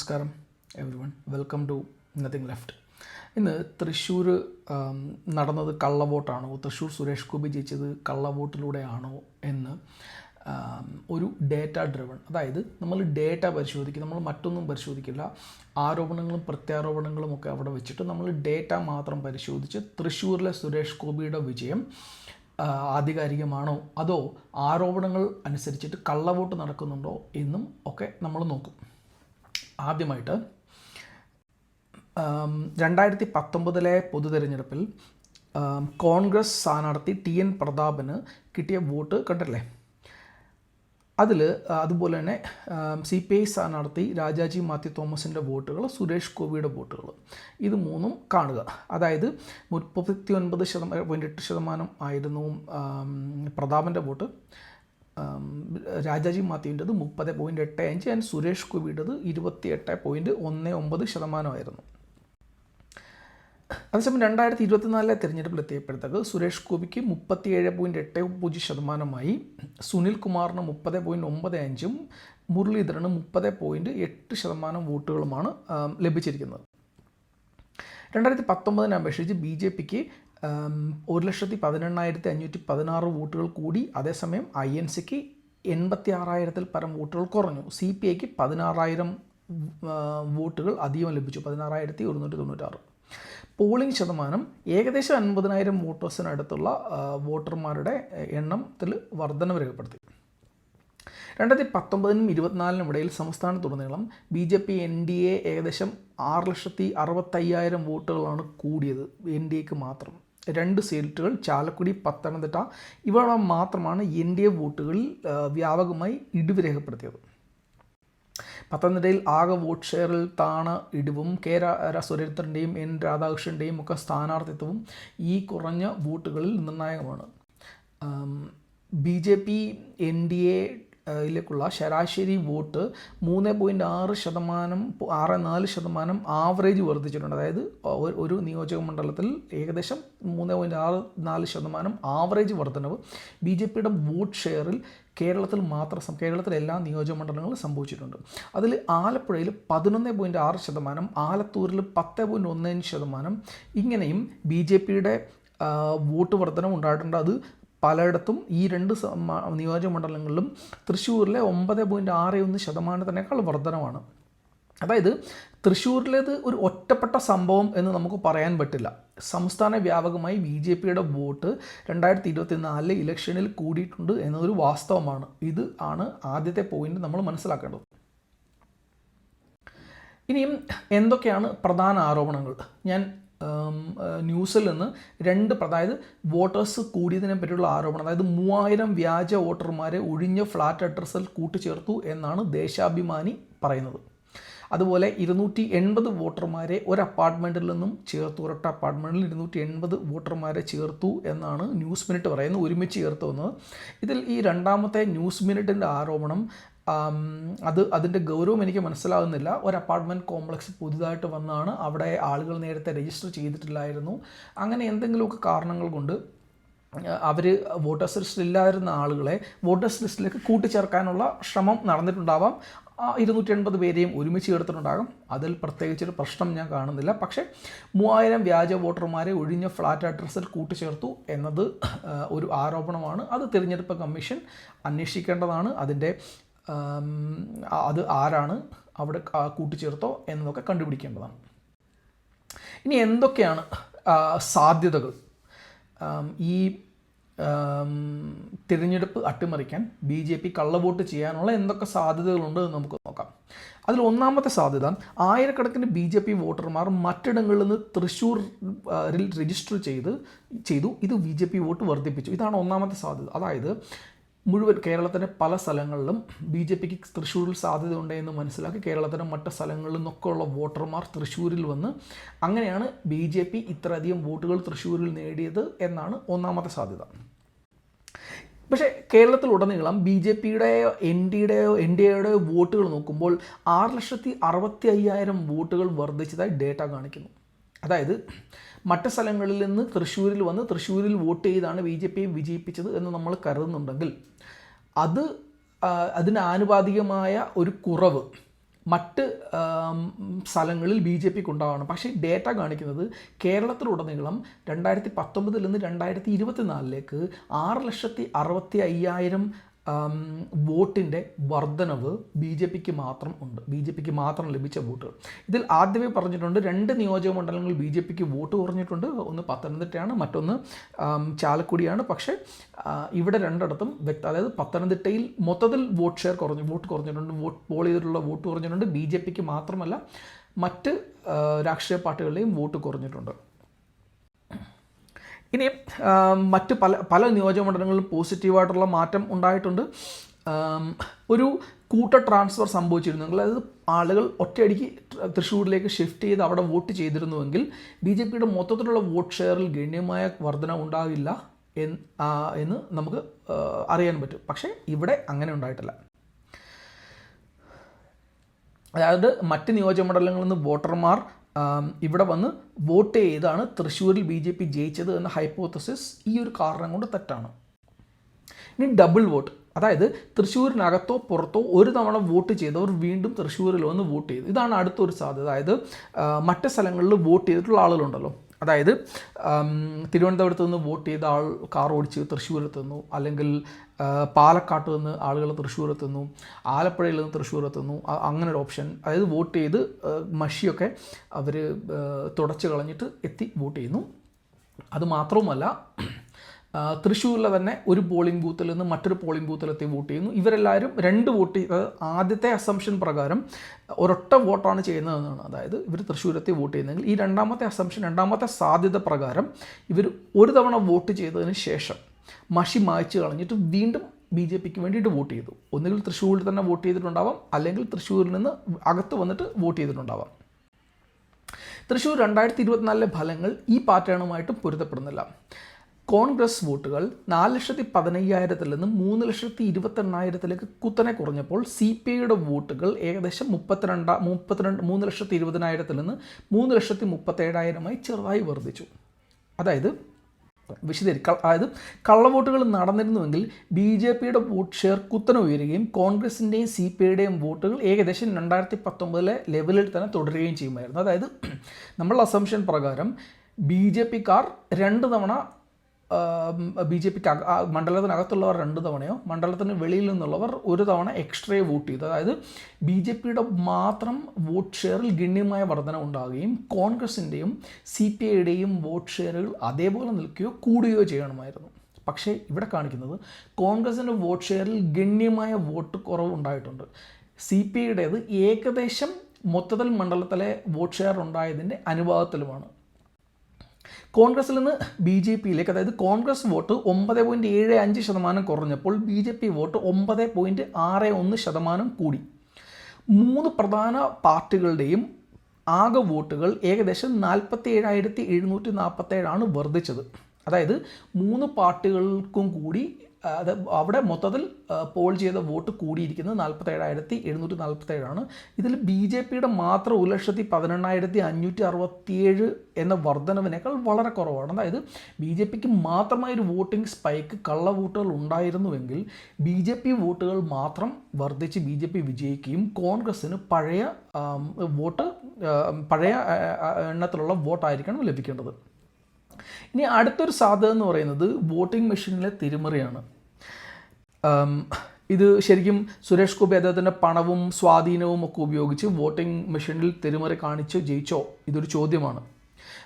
നമസ്കാരം everyone welcome to nothing left ഇന്ന് തൃശ്ശൂർ നടന്നത് കള്ളവോട്ടാണോ? തൃശ്ശൂർ സുരേഷ് ഗോപി ജയിച്ചത് കള്ളവോട്ടിലൂടെയാണോ എന്ന് ഒരു ഡേറ്റ ഡ്രിവൺ അതായത് നമ്മൾ ഡേറ്റ പരിശോധിക്കും നമ്മൾ മറ്റൊന്നും പരിശോധിക്കില്ല. ആരോപണങ്ങളും പ്രത്യാരോപണങ്ങളും ഒക്കെ അവിടെ വെച്ചിട്ട് നമ്മൾ ഡേറ്റ മാത്രം പരിശോധിച്ച് തൃശ്ശൂരിലെ സുരേഷ് ഗോപിയുടെ വിജയം ആധികാരികമാണോ? അതോ ആരോപണങ്ങൾ അനുസരിച്ചിട്ട് കള്ളവോട്ട് നടക്കുന്നുണ്ടോ? എന്നും ഒക്കെ നമ്മൾ നോക്കും. ആദ്യമായിട്ട് രണ്ടായിരത്തി പത്തൊമ്പതിലെ പൊതു തിരഞ്ഞെടുപ്പിൽ കോൺഗ്രസ് സ്ഥാനാർത്ഥി ടി എൻ പ്രതാപന് കിട്ടിയ വോട്ട് കണ്ടല്ലേ അതിൽ അതുപോലെ തന്നെ സി പി ഐ സ്ഥാനാർത്ഥി രാജാജി മാത്യു തോമസിന്റെ വോട്ടുകൾ സുരേഷ് ഗോപിയുടെ വോട്ടുകൾ ഇത് മൂന്നും കാണുക. അതായത് മുപ്പത്തി ഒൻപത് ശതമാനം പോയിന്റ് എട്ട് ശതമാനം ആയിരുന്നു പ്രതാപന്റെ വോട്ട്. രാജാജി മാത്യുവിന്റെത് മുപ്പത് പോയിന്റ് എട്ട് അഞ്ച് ആൻഡ് സുരേഷ് ഗോപിയുടേത് ഇരുപത്തി എട്ട് പോയിന്റ് ഒന്ന് ഒമ്പത് ശതമാനമായിരുന്നു. അതേസമയം രണ്ടായിരത്തി ഇരുപത്തിനാലിലെ തിരഞ്ഞെടുപ്പിൽ എത്തിയപ്പോഴത്തേക്ക് സുരേഷ് ഗോപിക്ക് മുപ്പത്തിയേഴ് പോയിന്റ് എട്ട് പൂജ്യം ശതമാനമായി സുനിൽ കുമാറിന് മുപ്പത് പോയിന്റ് ഒമ്പത് അഞ്ചും മുരളീധരന് മുപ്പത് പോയിന്റ് എട്ട് ശതമാനം വോട്ടുകളുമാണ് ലഭിച്ചിരിക്കുന്നത്. രണ്ടായിരത്തി പത്തൊമ്പതിനെ അപേക്ഷിച്ച് ബി ജെ പിക്ക് ഒരു ലക്ഷത്തി പതിനെണ്ണായിരത്തി അഞ്ഞൂറ്റി പതിനാറ് വോട്ടുകൾ കൂടി. അതേസമയം ഐ എൻ സിക്ക് എൺപത്തി ആറായിരത്തിൽ പരം വോട്ടുകൾ കുറഞ്ഞു. സി പി ഐക്ക് പതിനാറായിരം വോട്ടുകൾ അധികം ലഭിച്ചു. പതിനാറായിരത്തി ഒരുന്നൂറ്റി തൊണ്ണൂറ്റാറ് പോളിംഗ് ശതമാനം ഏകദേശം അൻപതിനായിരം വോട്ടേഴ്സിനടുത്തുള്ള വോട്ടർമാരുടെ എണ്ണത്തിൽ വർധനവ് രേഖപ്പെടുത്തി. രണ്ടായിരത്തി പത്തൊമ്പതിനും ഇരുപത്തിനാലിനും ഇടയിൽ സംസ്ഥാനത്തുടനീളം B J P N D A ഏകദേശം ആറ് ലക്ഷത്തി അറുപത്തയ്യായിരം വോട്ടുകളാണ് കൂടിയത്. എൻ ഡി എക്ക് മാത്രം. രണ്ട് സീറ്റുകൾ ചാലക്കുടി പത്തനംതിട്ട. ഇവ മാത്രമാണ് എൻ ഡി എ വോട്ടുകളിൽ വ്യാപകമായി ഇടിവ് രേഖപ്പെടുത്തിയത്. പത്തനംതിട്ടയിൽ ആകെ വോട്ട് ഷെയറിൽ താണ ഇടിവും കെ സുരേന്ദ്രന്റെയും എൻ രാധാകൃഷ്ണന്റെയും ഒക്കെ സ്ഥാനാർത്ഥിത്വവും ഈ കുറഞ്ഞ വോട്ടുകളിൽ നിർണായകമാണ്. B J P N D A യിലേക്കുള്ള ശരാശരി വോട്ട് മൂന്ന് പോയിന്റ് ആറ് ശതമാനം ആറ് നാല് ശതമാനം ആവറേജ് വർദ്ധിച്ചിട്ടുണ്ട്. അതായത് ഒരു നിയോജക മണ്ഡലത്തിൽ ഏകദേശം മൂന്ന് പോയിന്റ് ആറ് നാല് ശതമാനം ആവറേജ് വർധനവ് ബി ജെ പിയുടെ വോട്ട് ഷെയറിൽ കേരളത്തിൽ മാത്രം കേരളത്തിലെ എല്ലാ നിയോജക മണ്ഡലങ്ങളും സംഭവിച്ചിട്ടുണ്ട്. അതിൽ ആലപ്പുഴയിൽ പതിനൊന്ന് പോയിന്റ് ആറ് ശതമാനം ആലത്തൂരിൽ പത്ത് പോയിന്റ് ഒന്ന് അഞ്ച് ശതമാനം. ഇങ്ങനെയും ബി ജെ പിയുടെ വോട്ട് വർധനം ഉണ്ടായിട്ടുണ്ട്. അത് പലയിടത്തും ഈ രണ്ട് നിയോജകമണ്ഡലങ്ങളിലും തൃശ്ശൂരിലെ ഒമ്പത് പോയിന്റ് ആറ് ഒന്ന് ശതമാനത്തിനേക്കാൾ വർധനമാണ് അതായത് തൃശ്ശൂരിലേത് ഒരു ഒറ്റപ്പെട്ട സംഭവം എന്ന് നമുക്ക് പറയാൻ പറ്റില്ല. സംസ്ഥാന വ്യാപകമായി ബി ജെ പിയുടെ വോട്ട് രണ്ടായിരത്തി ഇരുപത്തി നാലിലെ ഇലക്ഷനിൽ കൂടിയിട്ടുണ്ട് എന്നതൊരു വാസ്തവമാണ്. ഇത് ആണ് ആദ്യത്തെ പോയിന്റ് നമ്മൾ മനസ്സിലാക്കേണ്ടത്. ഇനിയും എന്തൊക്കെയാണ് പ്രധാന ആരോപണങ്ങൾ? ഞാൻ ന്യൂസിൽ നിന്ന് രണ്ട് അതായത് വോട്ടേഴ്സ് കൂടിയതിനെ പറ്റിയുള്ള ആരോപണം. അതായത് മൂവായിരം വ്യാജ വോട്ടർമാരെ ഒഴിഞ്ഞ ഫ്ലാറ്റ് അഡ്രസ്സിൽ കൂട്ടിച്ചേർത്തു എന്നാണ് ദേശാഭിമാനി പറയുന്നത്. അതുപോലെ ഇരുന്നൂറ്റി എൺപത് വോട്ടർമാരെ ഒരു അപ്പാർട്ട്മെന്റിൽ നിന്നും ചേർത്തു. ഒരൊറ്റ അപ്പാർട്ട്മെന്റിൽ ഇരുന്നൂറ്റി എൺപത് വോട്ടർമാരെ ചേർത്തു എന്നാണ് ന്യൂസ് മിനിറ്റ് പറയുന്നത്. ഒരുമിച്ച് ചേർത്തു വന്നത്. ഇതിൽ ഈ രണ്ടാമത്തെ ന്യൂസ് മിനിറ്റിന്റെ ആരോപണം അത് അതിന്റെ ഗൗരവം എനിക്ക് മനസ്സിലാകുന്നില്ല ഒരു അപ്പാർട്ട്മെന്റ് കോംപ്ലക്സ് പുതുതായിട്ട് വന്നാണ്. അവിടെ ആളുകൾ നേരത്തെ രജിസ്റ്റർ ചെയ്തിട്ടില്ലായിരുന്നു. അങ്ങനെ എന്തെങ്കിലുമൊക്കെ കാരണങ്ങൾ കൊണ്ട് അവർ വോട്ടേഴ്സ് ലിസ്റ്റിൽ ഇല്ലാതിരുന്ന ആളുകളെ വോട്ടേഴ്സ് ലിസ്റ്റിലേക്ക് കൂട്ടിച്ചേർക്കാനുള്ള ശ്രമം നടന്നിട്ടുണ്ടാവാം. ഇരുന്നൂറ്റി എൺപത് പേരെയും ഒരുമിച്ച് ചേർത്തിട്ടുണ്ടാകും. അതിൽ പ്രത്യേകിച്ചൊരു പ്രശ്നം ഞാൻ കാണുന്നില്ല. പക്ഷേ മൂവായിരം വ്യാജ വോട്ടർമാരെ ഒഴിഞ്ഞ ഫ്ലാറ്റ് അഡ്രസ്സിൽ കൂട്ടിച്ചേർത്തു എന്നത് ഒരു ആരോപണമാണ്. അത് തിരഞ്ഞെടുപ്പ് കമ്മീഷൻ അന്വേഷിക്കേണ്ടതാണ്. അതിന്റെ അത് ആരാണ് അവിടെ കൂട്ടിച്ചേർത്തോ എന്നതൊക്കെ കണ്ടുപിടിക്കേണ്ടതാണ്. ഇനി എന്തൊക്കെയാണ് സാധ്യതകൾ? ഈ തിരഞ്ഞെടുപ്പ് അട്ടിമറിക്കാൻ ബി ജെ പി കള്ളവോട്ട് ചെയ്യാനുള്ള എന്തൊക്കെ സാധ്യതകളുണ്ട് എന്ന് നമുക്ക് നോക്കാം. അതിൽ ഒന്നാമത്തെ സാധ്യത ആയിരക്കണക്കിന് ബി ജെ പി വോട്ടർമാർ മറ്റിടങ്ങളിൽ നിന്ന് തൃശ്ശൂരിൽ രജിസ്റ്റർ ചെയ്ത് ചെയ്തു. ഇത് ബി ജെ പി വോട്ട് വർദ്ധിപ്പിച്ചു. ഇതാണ് ഒന്നാമത്തെ സാധ്യത. അതായത് മുഴുവൻ കേരളത്തിന്റെ പല സ്ഥലങ്ങളിലും ബി ജെ പിക്ക് തൃശ്ശൂരിൽ സാധ്യതയുണ്ട് എന്ന് മനസ്സിലാക്കി കേരളത്തിന്റെ മറ്റ് സ്ഥലങ്ങളിൽ നിന്നൊക്കെ ഉള്ള വോട്ടർമാർ തൃശ്ശൂരിൽ വന്ന് അങ്ങനെയാണ് ബി ജെ പി ഇത്രയധികം വോട്ടുകൾ തൃശ്ശൂരിൽ നേടിയത് എന്നാണ് ഒന്നാമത്തെ സാധ്യത. പക്ഷേ കേരളത്തിലുടനീളം ബി ജെ പിയുടെയോ എൻ ഡിയുടെയോ എൻ ഡി എയുടെയോ വോട്ടുകൾ നോക്കുമ്പോൾ ആറ് ലക്ഷത്തി അറുപത്തി അയ്യായിരം വോട്ടുകൾ വർദ്ധിച്ചതായി ഡേറ്റ കാണിക്കുന്നു. അതായത് മറ്റ് സ്ഥലങ്ങളിൽ നിന്ന് തൃശ്ശൂരിൽ വന്ന് തൃശ്ശൂരിൽ വോട്ട് ചെയ്താണ് ബി ജെ പിയെ വിജയിപ്പിച്ചത് എന്ന് നമ്മൾ കരുതുന്നുണ്ടെങ്കിൽ അത് അതിന് ആനുപാതികമായ ഒരു കുറവ് മറ്റ് സ്ഥലങ്ങളിൽ ബി ജെ പിക്ക് ഉണ്ടാവണം പക്ഷേ ഡേറ്റ കാണിക്കുന്നത് കേരളത്തിലുടനീളം രണ്ടായിരത്തി പത്തൊമ്പതിൽ നിന്ന് രണ്ടായിരത്തി ഇരുപത്തിനാലിലേക്ക് ആറ് ലക്ഷത്തി അറുപത്തി അയ്യായിരം വോട്ടിന്റെ വർധനവ് ബി ജെ പിക്ക് മാത്രം ഉണ്ട്. ബി ജെ പിക്ക് മാത്രം ലഭിച്ച വോട്ടുകൾ ഇതിൽ ആദ്യമേ പറഞ്ഞിട്ടുണ്ട് രണ്ട് നിയോജക മണ്ഡലങ്ങളിൽ ബി ജെ പിക്ക് വോട്ട് കുറഞ്ഞിട്ടുണ്ട്. ഒന്ന് പത്തനംതിട്ടയാണ് മറ്റൊന്ന് ചാലക്കുടിയാണ്. പക്ഷേ ഇവിടെ രണ്ടിടത്തും വ്യക്ത അതായത് പത്തനംതിട്ടയിൽ മൊത്തത്തിൽ വോട്ട് ഷെയർ കുറഞ്ഞു വോട്ട് കുറഞ്ഞിട്ടുണ്ട് വോട്ട് പോൾ ചെയ്തിട്ടുള്ള വോട്ട് കുറഞ്ഞിട്ടുണ്ട്. ബി ജെ പിക്ക് മാത്രമല്ല മറ്റ് രാഷ്ട്രീയ പാർട്ടികളുടെയും വോട്ട് കുറഞ്ഞിട്ടുണ്ട്. ഇനി മറ്റ് പല പല നിയോജകമണ്ഡലങ്ങളിലും പോസിറ്റീവായിട്ടുള്ള മാറ്റം ഉണ്ടായിട്ടുണ്ട്. ഒരു കൂട്ട ട്രാൻസ്ഫർ സംഭവിച്ചിരുന്നെങ്കിൽ അതായത് ആളുകൾ ഒറ്റയടിക്ക് തൃശ്ശൂരിലേക്ക് ഷിഫ്റ്റ് ചെയ്ത് അവിടെ വോട്ട് ചെയ്തിരുന്നുവെങ്കിൽ ബി ജെ പിയുടെ മൊത്തത്തിലുള്ള വോട്ട് ഷെയറിൽ ഗണ്യമായ വർധന ഉണ്ടാവില്ല എന്ന് നമുക്ക് അറിയാൻ പറ്റും. പക്ഷേ ഇവിടെ അങ്ങനെ ഉണ്ടായിട്ടില്ല. അതായത് മറ്റ് നിയോജകമണ്ഡലങ്ങളിൽ നിന്ന് വോട്ടർമാർ ഇവിടെ വന്ന് വോട്ട് ചെയ്താണ് തൃശ്ശൂരിൽ ബി ജെ പി ജയിച്ചത് എന്ന ഹൈപ്പോത്തസിസ് ഈ ഒരു കാരണം കൊണ്ട് തെറ്റാണ്. ഇനി ഡബിൾ വോട്ട് അതായത് തൃശ്ശൂരിനകത്തോ പുറത്തോ ഒരു തവണ വോട്ട് ചെയ്തവർ വീണ്ടും തൃശ്ശൂരിൽ വന്ന് വോട്ട് ചെയ്തു. ഇതാണ് അടുത്തൊരു സാധ്യത. അതായത് മറ്റു സ്ഥലങ്ങളിൽ വോട്ട് ചെയ്തിട്ടുള്ള ആളുകളുണ്ടല്ലോ. അതായത് തിരുവനന്തപുരത്ത് നിന്ന് വോട്ട് ചെയ്ത ആൾ കാർ ഓടിച്ച് തൃശ്ശൂരെത്തുന്നു അല്ലെങ്കിൽ പാലക്കാട്ട് നിന്ന് ആളുകൾ തൃശ്ശൂരെത്തുന്നു ആലപ്പുഴയിൽ നിന്ന് തൃശ്ശൂരെത്തുന്നു അങ്ങനെ ഒരു ഓപ്ഷൻ. അതായത് വോട്ട് ചെയ്ത് മഷിയൊക്കെ അവർ തുടച്ച് കളഞ്ഞിട്ട് എത്തി വോട്ട് ചെയ്യുന്നു. അത് മാത്രവുമല്ല തൃശ്ശൂരിലെ തന്നെ ഒരു പോളിംഗ് ബൂത്തിൽ നിന്ന് മറ്റൊരു പോളിംഗ് ബൂത്തിലെത്തി വോട്ട് ചെയ്യുന്നു. ഇവരെല്ലാവരും രണ്ട് വോട്ട് ചെയ്ത് ആദ്യത്തെ അസംഷൻ പ്രകാരം ഒരൊറ്റ വോട്ടാണ് ചെയ്യുന്നതെന്നാണ്. അതായത് ഇവർ തൃശ്ശൂരെത്തി വോട്ട് ചെയ്യുന്നെങ്കിൽ ഈ രണ്ടാമത്തെ അസംഷൻ രണ്ടാമത്തെ സാധ്യത പ്രകാരം ഇവർ ഒരു തവണ വോട്ട് ചെയ്തതിന് ശേഷം മഷി മായ്ച്ച് കളഞ്ഞിട്ട് വീണ്ടും ബി ജെ പിക്ക് വേണ്ടിയിട്ട് വോട്ട് ചെയ്തു. ഒന്നുകിൽ തൃശ്ശൂരിൽ തന്നെ വോട്ട് ചെയ്തിട്ടുണ്ടാവാം അല്ലെങ്കിൽ തൃശ്ശൂരിൽ നിന്ന് അകത്ത് വന്നിട്ട് വോട്ട് ചെയ്തിട്ടുണ്ടാവാം. തൃശ്ശൂർ രണ്ടായിരത്തി ഇരുപത്തിനാലിലെ ഫലങ്ങൾ ഈ പാറ്റേണുമായിട്ട് പൊരുത്തപ്പെടുന്നില്ല. കോൺഗ്രസ് വോട്ടുകൾ നാല് ലക്ഷത്തി പതിനയ്യായിരത്തിൽ നിന്ന് മൂന്ന് ലക്ഷത്തി ഇരുപത്തെണ്ണായിരത്തിലേക്ക് കുത്തനെ കുറഞ്ഞപ്പോൾ സി പി ഐയുടെ വോട്ടുകൾ ഏകദേശം മുപ്പത്തിരണ്ട് മുപ്പത്തിരണ്ട് മൂന്ന് ലക്ഷത്തി ഇരുപതിനായിരത്തിൽ നിന്ന് മൂന്ന് ലക്ഷത്തി മുപ്പത്തേഴായിരമായി ചെറുതായി വർദ്ധിച്ചു. അതായത് വിശദീകരി ക- അതായത് കള്ളവോട്ടുകൾ നടന്നിരുന്നുവെങ്കിൽ ബി ജെ പിയുടെ വോട്ട് ഷെയർ കുത്തനെ ഉയരുകയും കോൺഗ്രസിന്റെയും സി പി ഐയുടെയും വോട്ടുകൾ ഏകദേശം രണ്ടായിരത്തി പത്തൊമ്പതിലെ ലെവലിൽ തന്നെ തുടരുകയും ചെയ്യുമായിരുന്നു. അതായത് നമ്മൾ അസംഷൻ പ്രകാരം ബി ജെ പിക്കാർ രണ്ട് തവണ ബി ജെ പിക്ക് മണ്ഡലത്തിനകത്തുള്ളവർ രണ്ട് തവണയോ മണ്ഡലത്തിന് വെളിയിൽ നിന്നുള്ളവർ ഒരു തവണ എക്സ്ട്രേ വോട്ട് ചെയ്തു. അതായത് ബി ജെ പിയുടെ മാത്രം വോട്ട് ഷെയറിൽ ഗണ്യമായ വർധന ഉണ്ടാകുകയും കോൺഗ്രസിന്റെയും സി പി ഐയുടെയും വോട്ട് ഷെയറുകൾ അതേപോലെ നിൽക്കുകയോ കൂടുകയോ ചെയ്യണമായിരുന്നു. പക്ഷേ ഇവിടെ കാണിക്കുന്നത് കോൺഗ്രസിന്റെ വോട്ട് ഷെയറിൽ ഗണ്യമായ വോട്ട് കുറവ് ഉണ്ടായിട്ടുണ്ട്. സി പി ഐയുടേത് ഏകദേശം മൊത്തത്തിൽ മണ്ഡലത്തിലെ വോട്ട് ഷെയർ ഉണ്ടായതിന്റെ അനുപാതത്തിലുമാണ്. കോൺഗ്രസിൽ നിന്ന് ബി ജെ പിയിലേക്ക് അതായത് കോൺഗ്രസ് വോട്ട് ഒമ്പത് പോയിന്റ് ഏഴ് അഞ്ച് ശതമാനം കുറഞ്ഞപ്പോൾ ബി ജെ പി വോട്ട് ഒമ്പത് പോയിന്റ് ആറ് ഒന്ന് ശതമാനം കൂടി. മൂന്ന് പ്രധാന പാർട്ടികളുടെയും ആകെ വോട്ടുകൾ ഏകദേശം നാൽപ്പത്തി ഏഴായിരത്തി എഴുന്നൂറ്റി നാൽപ്പത്തേഴാണ് വർദ്ധിച്ചത്. അതായത് മൂന്ന് പാർട്ടികൾക്കും കൂടി അത് അവിടെ മൊത്തത്തിൽ പോൾ ചെയ്ത വോട്ട് കൂടിയിരിക്കുന്നത് നാൽപ്പത്തേഴായിരത്തി എഴുന്നൂറ്റി നാൽപ്പത്തേഴാണ് ഇതിൽ ബി ജെ പിയുടെ മാത്രം ഒരു ലക്ഷത്തി പതിനെണ്ണായിരത്തി അഞ്ഞൂറ്റി അറുപത്തിയേഴ് എന്ന വർധനവിനേക്കാൾ വളരെ കുറവാണ്. അതായത് ബി ജെ പിക്ക് മാത്രമായ ഒരു വോട്ടിംഗ് സ്പൈക്ക് കള്ള വോട്ടുകൾ ഉണ്ടായിരുന്നുവെങ്കിൽ ബി ജെ പി വോട്ടുകൾ മാത്രം വർദ്ധിച്ച് ബി ജെ പി വിജയിക്കുകയും കോൺഗ്രസ്സിന് പഴയ വോട്ട് പഴയ എണ്ണത്തിലുള്ള വോട്ടായിരിക്കണം ലഭിക്കേണ്ടത്. ഇനി അടുത്തൊരു സാധ്യത എന്ന് പറയുന്നത് വോട്ടിംഗ് മെഷീനിലെ തിരിമറിയാണ്. ഇത് ശരിക്കും സുരേഷ് ഗോപി അദ്ദേഹത്തിന്റെ പണവും സ്വാധീനവും ഒക്കെ ഉപയോഗിച്ച് വോട്ടിംഗ് മെഷീനിൽ തിരിമറി കാണിച്ച് ജയിച്ചോ ഇതൊരു ചോദ്യമാണ്.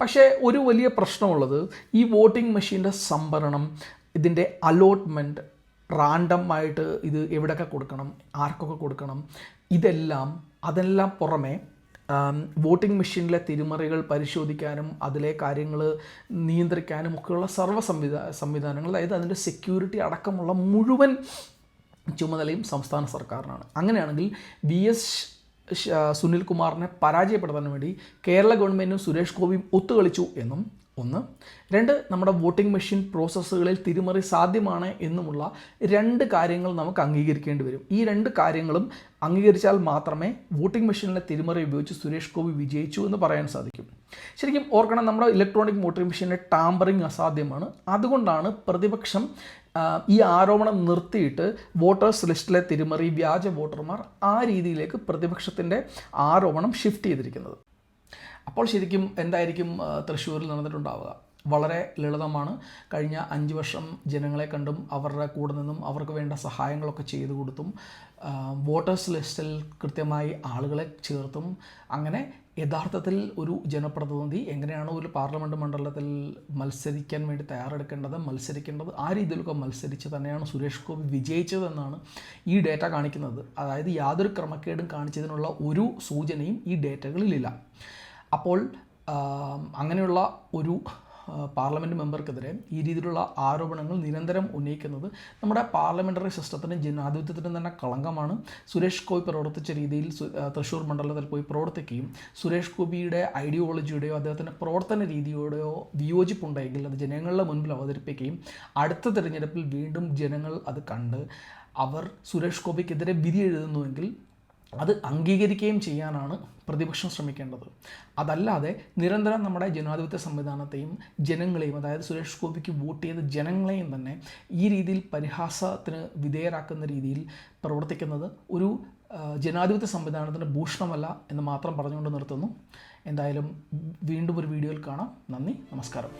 പക്ഷേ ഒരു വലിയ പ്രശ്നമുള്ളത് ഈ വോട്ടിംഗ് മെഷീന്റെ സംഭരണം ഇതിന്റെ അലോട്ട്മെന്റ് റാൻഡം ആയിട്ട് ഇത് എവിടെയൊക്കെ കൊടുക്കണം ആർക്കൊക്കെ കൊടുക്കണം ഇതെല്ലാം അതെല്ലാം പുറമെ വോട്ടിംഗ് മെഷീനിലെ തിരിമറികൾ പരിശോധിക്കാനും അതിലെ കാര്യങ്ങൾ നിയന്ത്രിക്കാനും ഒക്കെയുള്ള സർവ സംവിധാ സംവിധാനങ്ങൾ അതായത് അതിന്റെ സെക്യൂരിറ്റി അടക്കമുള്ള മുഴുവൻ ചുമതലയും സംസ്ഥാന സർക്കാരിനാണ്. അങ്ങനെയാണെങ്കിൽ വി എസ് സുനിൽ കുമാറിനെ പരാജയപ്പെടുത്താൻ വേണ്ടി കേരള ഗവൺമെന്റും സുരേഷ് ഗോപിയും ഒത്തുകളിച്ചു എന്നും ഒന്ന്. രണ്ട് നമ്മുടെ വോട്ടിംഗ് മെഷീൻ പ്രോസസ്സുകളിൽ തിരിമറി സാധ്യമാണ് എന്നുമുള്ള രണ്ട് കാര്യങ്ങൾ നമുക്ക് അംഗീകരിക്കേണ്ടി വരും. ഈ രണ്ട് കാര്യങ്ങളും അംഗീകരിച്ചാൽ മാത്രമേ വോട്ടിംഗ് മെഷീനിലെ തിരിമറി ഉപയോഗിച്ച് സുരേഷ് ഗോപി വിജയിച്ചു എന്ന് പറയാൻ സാധിക്കും. ശരിക്കും ഓർക്കണം നമ്മുടെ ഇലക്ട്രോണിക് വോട്ടിംഗ് മെഷീനിലെ ടാമ്പറിങ് അസാധ്യമാണ്. അതുകൊണ്ടാണ് പ്രതിപക്ഷം ഈ ആരോപണം നിർത്തിയിട്ട് വോട്ടേഴ്സ് ലിസ്റ്റിലെ തിരിമറി വ്യാജ വോട്ടർമാർ ആ രീതിയിലേക്ക് പ്രതിപക്ഷത്തിന്റെ ആരോപണം ഷിഫ്റ്റ് ചെയ്തിരിക്കുന്നത്. അപ്പോൾ ശരിക്കും എന്തായിരിക്കും തൃശ്ശൂരിൽ നടന്നിട്ടുണ്ടാവുക? വളരെ ലളിതമാണ്. കഴിഞ്ഞ അഞ്ച് വർഷം ജനങ്ങളെ കണ്ടും അവരുടെ കൂടെ നിന്നും അവർക്ക് വേണ്ട സഹായങ്ങളൊക്കെ ചെയ്തു കൊടുത്തും വോട്ടേഴ്സ് ലിസ്റ്റിൽ കൃത്യമായി ആളുകളെ ചേർത്തും അങ്ങനെ യഥാർത്ഥത്തിൽ ഒരു ജനപ്രതിനിധി എങ്ങനെയാണ് ഒരു പാർലമെന്റ് മണ്ഡലത്തിൽ മത്സരിക്കാൻ വേണ്ടി തയ്യാറെടുക്കേണ്ടത് മത്സരിക്കേണ്ടത് ആ രീതിയിലൊക്കെ മത്സരിച്ച് തന്നെയാണ് സുരേഷ് ഗോപി വിജയിച്ചതെന്നാണ് ഈ ഡേറ്റ കാണിക്കുന്നത്. അതായത് യാതൊരു ക്രമക്കേടും കാണിച്ചതിനുള്ള ഒരു സൂചനയും ഈ ഡേറ്റകളിലില്ല. അപ്പോൾ അങ്ങനെയുള്ള ഒരു പാർലമെന്റ് മെമ്പർക്കെതിരെ ഈ രീതിയിലുള്ള ആരോപണങ്ങൾ നിരന്തരം ഉന്നയിക്കുന്നത് നമ്മുടെ പാർലമെന്ററി സിസ്റ്റത്തിനും ജനാധിപത്യത്തിന് തന്നെ കളങ്കമാണ്. സുരേഷ് ഗോപി പ്രവർത്തിച്ച രീതിയിൽ തൃശ്ശൂർ മണ്ഡലത്തിൽ പോയി പ്രവർത്തിക്കുകയും സുരേഷ് ഗോപിയുടെ ഐഡിയോളജിയുടെയോ അദ്ദേഹത്തിന്റെ പ്രവർത്തന രീതിയുടെയോ വിയോജിപ്പുണ്ടെങ്കിൽ അത് ജനങ്ങളുടെ മുൻപിൽ അവതരിപ്പിക്കുകയും അടുത്ത തിരഞ്ഞെടുപ്പിൽ വീണ്ടും ജനങ്ങൾ അത് കണ്ട് അവർ സുരേഷ് ഗോപിക്കെതിരെ വിധി എഴുതുന്നുവെങ്കിൽ അത് അംഗീകരിക്കുകയും ചെയ്യാനാണ് പ്രതിപക്ഷം ശ്രമിക്കേണ്ടത്. അതല്ലാതെ നിരന്തരം നമ്മുടെ ജനാധിപത്യ സംവിധാനത്തെയും ജനങ്ങളെയും അതായത് സുരേഷ് ഗോപിക്ക് വോട്ട് ചെയ്ത ജനങ്ങളെയും തന്നെ ഈ രീതിയിൽ പരിഹാസത്തിന് വിധേയരാക്കുന്ന രീതിയിൽ പ്രവർത്തിക്കുന്നത് ഒരു ജനാധിപത്യ സംവിധാനത്തിന് ഭൂഷണമല്ല എന്ന് മാത്രം പറഞ്ഞുകൊണ്ട് നിർത്തുന്നു. എന്തായാലും വീണ്ടും ഒരു വീഡിയോയിൽ കാണാം. നന്ദി നമസ്കാരം.